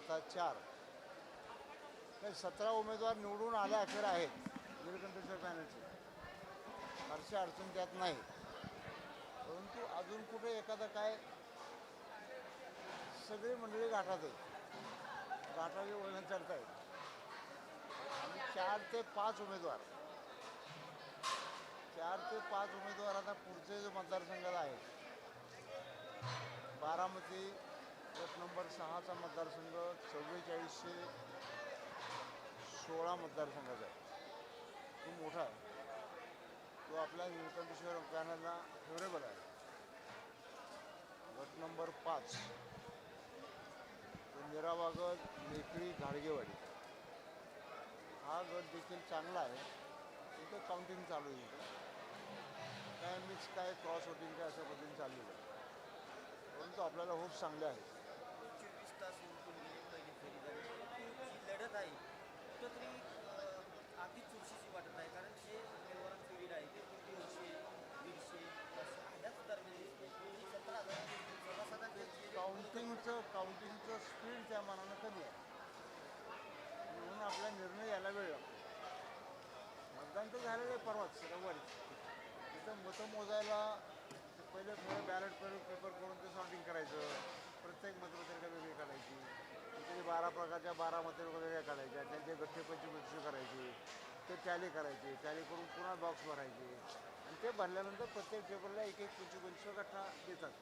राहतात चार. काही सतरा उमेदवार निवडून आल्या अखेर आहेत निळकंठेश्वर पॅनलचे. फारशी अडचण त्यात नाही. परंतु अजून कुठे एखादं काय? सगळी मंडळी गाठात आहे गाठाचे वळण चढत आहेत आणि चार ते पाच उमेदवार. चार ते पाच उमेदवार आता पुढचे जो मतदारसंघाला आहे बारामती गट नंबर सहाचा मतदारसंघ चव्वेचाळीसशे सोळा मतदारसंघाचा आहे. तो मोठा आहे. तो आपल्या निलकंठेश्वर पॅनलला फेवरेबल आहे. गट नंबर पाच. तो निरावागत मेकळी घाडगेवाडी. हा गट देखील चांगला आहे. तिथं काउंटिंग चालू आहे इथं. काय मिक्स काय क्रॉस वोटिंग काय अशा पद्धतीने चाललेलं आहे. परंतु आपल्याला होप चांगले आहेत. लढत आहे. कुठंतरी अं, अगदी चुरशीची वाटत आहे. कारण जे उमेदवारांचं फेरीला आहे ते दीडशे दीडशे ह्याच दरम्यान सतरा हजार काउंटिंगचं काउंटिंगचं स्पीड त्या मानानं कमी आहे. म्हणून आपला निर्णय यायला वेळ लागतो. मतदान तर झालेलं आहे परवाच रविवारी. तिथं मतं मोजायला पहिले थोडं बॅलेट पेपर करून ते सॉर्टिंग करायचं. प्रत्येक मतपत्रिका वेगळी. बारा प्रकारच्या बारा मतपत्रिका वगैरे काढायच्या त्यांचे गठ्ठे पंचवीस करायची. ते टॅली करायचे. टॅली करून पुन्हा बॉक्स भरायचे. आणि ते भरल्यानंतर प्रत्येक पेपरला एक एक पंचवीस पंचवीस गठ्ठा देतात.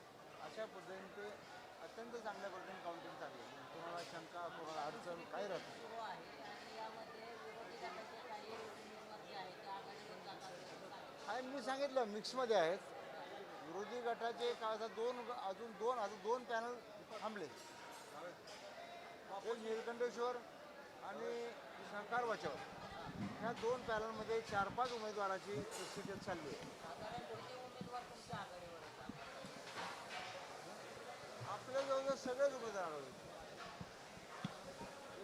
अशा पद्धतीने ते अत्यंत चांगल्या पद्धतीने काउंटिंग चालू आहे. म्हणजे कोणाला शंका कोणाला अडचण काही राहत आहे मी सांगितलं मिक्समध्ये आहेत. विरोधी गटाचे काय दोन अजून दोन अजून दोन पॅनल थांबले एक निलकंठेश्वर आणि सहकार वाचव. ह्या दोन पॅनलमध्ये चार पाच उमेदवाराची निश्चितच चालली आहे. आपल्या जवळजवळ सगळेच उमेदवार आढळले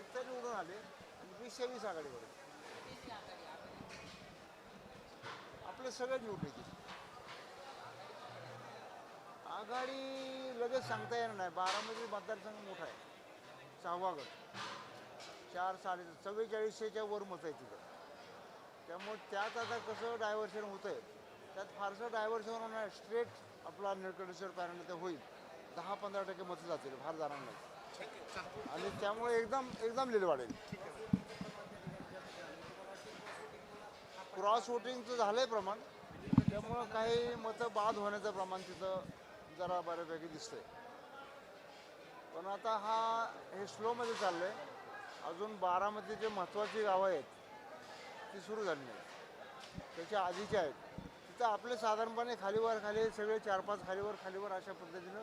एक निवडून आले आणि वीसशे वीस आघाडीवर आपले सगळे निवडले की आघाडी लगेच सांगता येणार नाही. बारामती मतदारसंघ मोठा आहे. सहावा गट. चार साडे चव्वेचाळीसशेच्या वर मतं आहे तिथं. त्यामुळे त्यात आता कसं डायव्हर्शन होतं आहे त्यात फारसं डायव्हर्शन होणार नाही. स्ट्रेट आपला निळकंडेश्वर पॅनल ते होईल. दहा पंधरा टक्के मतं जातील फार जाणार नाही. आणि त्यामुळे एकदम एकदम लिल वाढेल. क्रॉस वोटिंगचं झालं आहे प्रमाण. त्यामुळं काही मतं बाद होण्याचं प्रमाण तिथं जरा बऱ्यापैकी दिसतंय. पण आता हा हे स्लोमध्ये चाललं आहे अजून बारामध्ये जे महत्त्वाची गावं आहेत ती सुरू झाली नाही त्याच्या आधीची आहेत. तिथं आपले साधारणपणे खालीवर खाली सगळे चार पाच खालीवर खालीवर अशा पद्धतीनं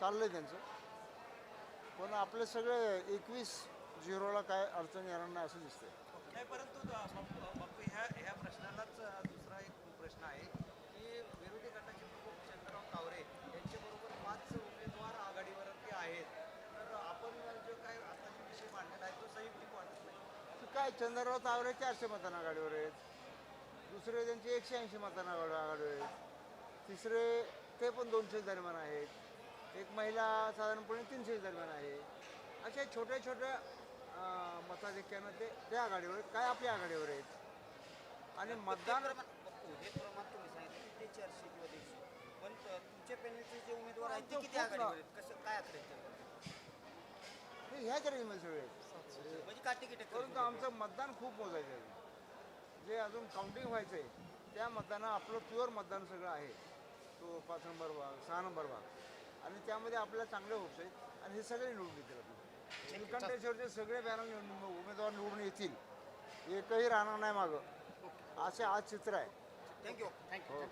चाललं आहे त्यांचं. पण आपले सगळे एकवीस झिरोला काय अडचण येणार नाही असं दिसतंय. नाही परंतु बापू ह्या ह्या प्रश्नालाच दुसरा एक प्रश्न आहे की विरोधी गटाचे प्रमुख चंद्रराव कावरे यांचे पाच उमेदवार आघाडीवरती आहेत तर आपण जो काय आता जो विषय मांडलेला आहे तो संयुक्तिक वाटत नाही तर काय चंद्रराव तावरे चारशे मतांना आघाडीवर आहेत. दुसरे त्यांचे एकशे ऐंशी मतांना आघाडी आघाडीवर आहेत. तिसरे ते पण दोनशे दरम्यान आहेत. एक महिला साधारणपणे तीनशे दरम्यान आहे. अशा छोट्या छोट्या मताधिक्यानं ते ते आघाडीवर काय आपल्या आघाडीवर आहेत. आणि मतदान हे पण तुमच्या पॅनलचे जे उमेदवार आहेत ते किती आघाडीवर आहेत? कसं काय आकडे हे ह्याच रेंजमध्ये सगळे म्हणजे काटे किटे परंतु आमचं मतदान खूप मोजायचं आहे. जे अजून काउंटिंग व्हायचं आहे त्या मतदाना आपलं प्युअर मतदान सगळं आहे. तो पाच नंबर भाग सहा नंबर भाग. आणि त्यामध्ये आपल्याला चांगले होप्स आहेत. आणि हे सगळे निवडून येतील आपले. निलकंठेश्वरचे सगळे पॅनल निवडून उमेदवार निवडून येतील. एकही राहणार नाही मागं. असे आज चित्र आहे. थँक्यू हो.